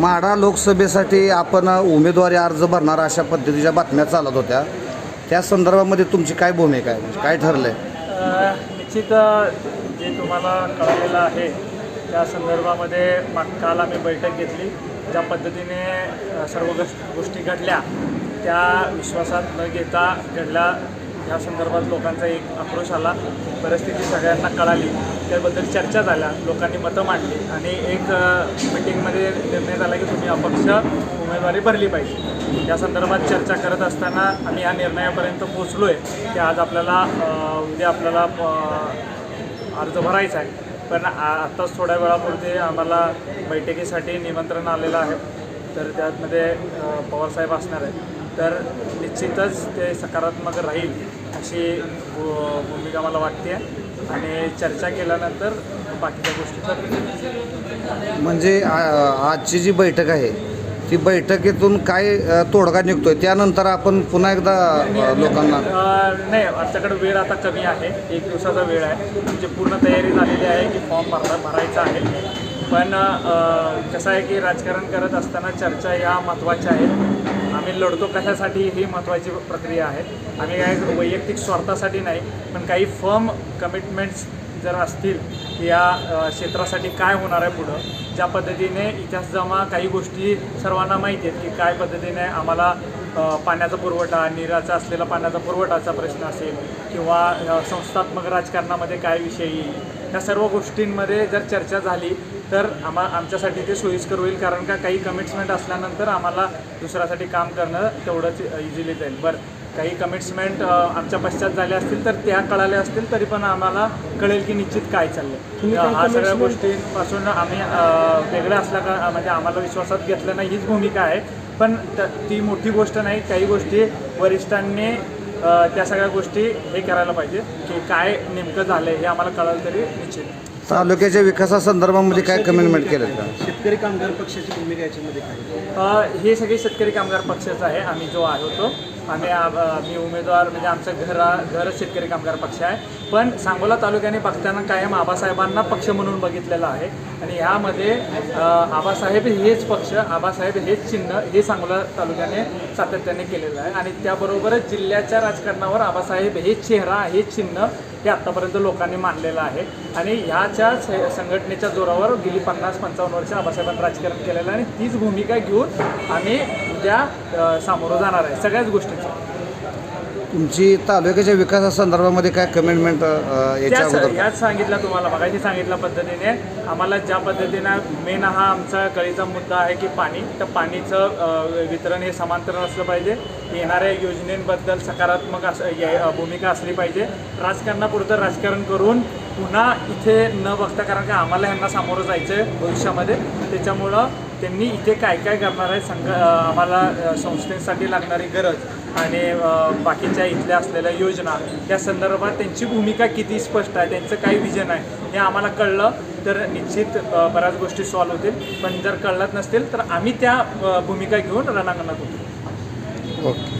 माढा लोकसभेसाठी आपण उमेदवारी अर्ज भरणार अशा पद्धतीच्या बातम्या चालत होत्या. त्या संदर्भामध्ये तुमची काय भूमिका आहे? म्हणजे काय ठरलंय? आहे निश्चित जे तुम्हाला कळलेलं आहे त्या संदर्भामध्ये काल आम्ही बैठक घेतली. ज्या पद्धतीने सर्व गोष्टी घडल्या त्या विश्वासात न घेता घडल्या या संदर्भात लोकांचा एक आक्रोश आला. परिस्थिती सगळ्यांना कळाली. त्याबद्दल चर्चा झाल्या. लोकांनी मतं मांडली. आणि एक मिटिंगमध्ये निर्णय झाला की तुम्ही अपक्ष उमेदवारी भरली पाहिजे. या संदर्भात चर्चा करत असताना आम्ही या निर्णयापर्यंत पोचलो आहे की आज आपल्याला उद्या आपल्याला अर्ज भरायचा आहे. पण आत्ताच थोड्या वेळापुरते आम्हाला बैठकीसाठी निमंत्रण आलेलं आहे. तर त्यामध्ये पवारसाहेब असणार आहेत. तर निश्चितच ते सकारात्मक राहील अशी भूमिका मला वाटते आणि चर्चा केल्यानंतर बाकीच्या गोष्टी म्हणजे आजची जी बैठक आहे ती बैठकीतून काय तोडगा निघतोय? त्यानंतर आपण पुन्हा एकदा लोकांना नाही आमच्याकडे वेळ आता कमी आहे. एक दिवसाचा वेळ आहे. आमची पूर्ण तयारी झालेली आहे की फॉर्म भरला भरायचा आहे. पण कसं आहे की राजकारण करत असताना चर्चा या महत्त्वाच्या आहेत. आम्ही लढतो कशासाठी ही महत्त्वाची प्रक्रिया आहे. आम्ही काय वैयक्तिक स्वार्थासाठी नाही पण काही फर्म कमिटमेंट्स जर असतील या क्षेत्रासाठी काय होणार आहे पुढं? ज्या पद्धतीने इतिहास जमा काही गोष्टी सर्वांना माहिती आहेत की काय पद्धतीने आम्हाला पाण्याचा पुरवठा निराचा असलेला पाण्याचा पुरवठाचा प्रश्न असेल किंवा संस्थात्मक राजकारणामध्ये काय विषय येईल या सर्व गोष्टींमध्ये जर चर्चा झाली तर आम्हा आमच्यासाठी ते सोयीस्कर होईल कारण का काही कमिट्समेंट असल्यानंतर आम्हाला दुसऱ्यासाठी काम करणं तेवढंच इझिली जाईल. बरं काही कमिट्समेंट आमच्या पश्चात झाल्या असतील तर त्या कळाल्या असतील तरी पण आम्हाला कळेल की निश्चित काय चाललंय. हा सगळ्या गोष्टींपासून आम्ही वेगळं असल्या का म्हणजे आम्हाला विश्वासात घेतलं नाही हीच भूमिका आहे. पण त- ती मोठी गोष्ट नाही काही गोष्टी वरिष्ठांनी त्या सगळ्या गोष्टी हे करायला पाहिजे की काय नेमकं झालंय हे आम्हाला कळालं तरी निश्चित. तालुक्याच्या विकासासंदर्भामध्ये काय कमिटमेंट केलं का? शेतकरी कामगार पक्षाची भूमिका याच्यामध्ये काय? अ, हे सगळे शेतकरी कामगार पक्षाचं आहे. आम्ही जो आहे होतो आम्ही आ- मी उमेदवार म्हणजे आमचं घर घर शेतकरी कामगार पक्ष आहे. पण सांगोला तालुक्याने बघताना कायम आबासाहेबांना पक्ष म्हणून बघितलेलं आहे. आणि ह्यामध्ये आबासाहेब हेच पक्ष आबासाहेब हेच चिन्ह हे सांगोला तालुक्याने सातत्याने केलेलं आहे. आणि त्याबरोबरच जिल्ह्याच्या राजकारणावर आबासाहेब हेच चेहरा हेच चिन्ह हे आत्तापर्यंत लोकांनी मानलेलं आहे. आणि ह्याच्या संघटनेच्या जोरावर गेली पन्नास पंचावन्न वर्ष आबासाहेबांनी राजकारण केलेलं आहे. आणि तीच भूमिका घेऊन आम्ही उद्या सामोरं जाणार आहे. सगळ्याच गोष्टी तुमची तालुक्याच्या विकासासंदर्भामध्ये काय कमिटमेंट याच्या त्याच अगोदर? ह्याच सांगितलं तुम्हाला मगाशी सांगितल्या पद्धतीने. आम्हाला ज्या पद्धतीनं मेन हा आमचा कळीचा मुद्दा आहे की पाणी तर पाणीचं वितरण हे समांतर असलं पाहिजे. येणाऱ्या योजनेबद्दल सकारात्मक अस भूमिका असली पाहिजे. राजकारणापुरतं राजकारण करून पुन्हा इथे न बघता कारण का आम्हाला ह्यांना सामोरं जायचं आहे भविष्यामध्ये. त्याच्यामुळं त्यांनी इथे काय काय करणार आहे संघ आम्हाला संस्थेसाठी लागणारी गरज आणि बाकीच्या इथल्या असलेल्या योजना या संदर्भात त्यांची भूमिका किती स्पष्ट आहे त्यांचं काय विजन आहे हे आम्हाला कळलं तर निश्चित बऱ्याच गोष्टी सॉल्व्ह होतील. पण जर कळलत नसतील तर आम्ही त्या भूमिका घेऊन रणांगणात होतो ओके.